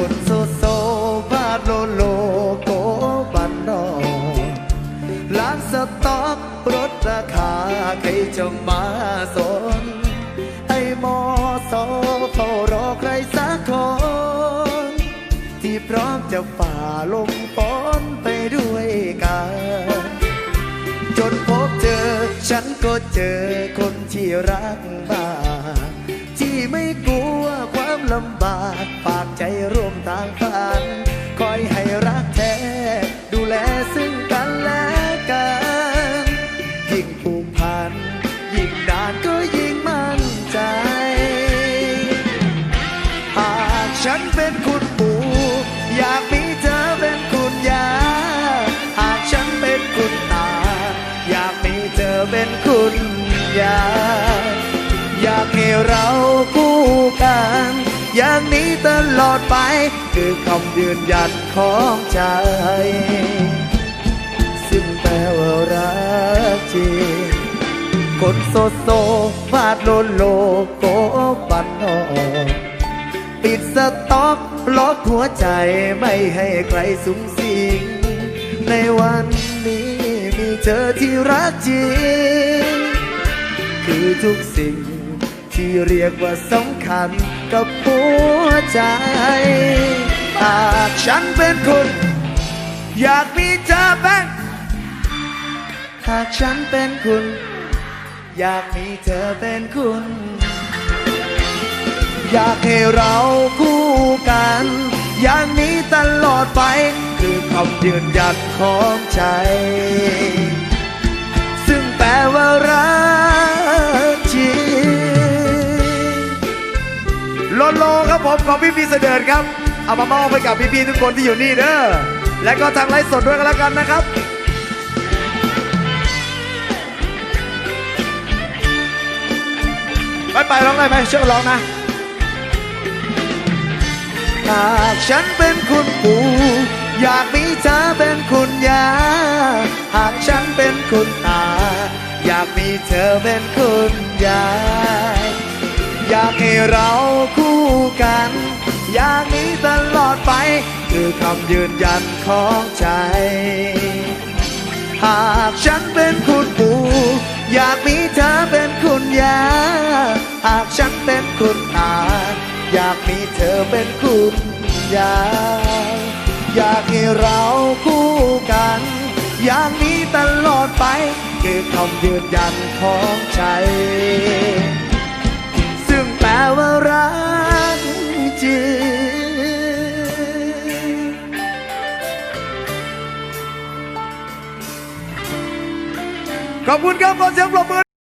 คนโซโซบาโลโลโกบันร้านสต๊อกรถราคาใครจะมาสนไอมสรอใครสักคน ที่พร้อมจะฝ่าลมฝนไปด้วยกัน จนพบเจอ ฉันก็เจอคนที่รักบ้าที่ไม่กลัวความลำบาก ฝากใจรู้ ยิ่งผูกพัน ยิ่งนานก็ยิ่งมั่นใจ หากฉันเป็นคุณปู่ อยากมีเธอเป็นคุณยา หากฉันเป็นคุณตา อยากมีเธอเป็นคุณยา อยากให้เราคู่กัน อย่างนี้ตลอดไป คือคำยืนยันของใจ ซึ่งแปลว่ารักจริงคนโซโซฟาดโลโลโกบันนอกปิดสต็อกล็อกหัวใจไม่ให้ใครสูงสิง ในวันนี้มีเธอที่รักจริง คือทุกสิ่งที่เรียกว่าสำคัญกับหัวใจหากฉันเป็นคุณอยากมีเธอเป็น หากฉันเป็นคุณ อยากมีเธอเป็นคุณ อยากให้เราคู่กัน อย่างนี้ตลอดไป คือคำยืนยันของใจ ซึ่งแปลว่ารักจริงโลโลครับผมของพี่พีเสดิร์ครับ เอามามอบให้กับพี่พีทุกคนที่อยู่นี่เด้อและก็ทางไลฟ์สดด้วยกันแล้วกันนะครับ ไปร้องได้ไหมเชื่อร้องนะหากฉันเป็นคุณปู่อยากมีเธอเป็นคุณยาหากฉันเป็นคุณตา อยากมีเธอเป็นคุณยายอยากให้เราคู่กัน อยางนี้ตลอดไป คือคำยืนยันของใจ หากฉันเป็นคุณปู่อยากมีเธอเป็น เธอเป็นคุณยายอยากให้เราคู่กัน อย่างนี้ตลอดไปคือคำยืนยันของใจ ซึ่งแปลว่ารักจริงขอบคุณครับขอเสียงปรบมือ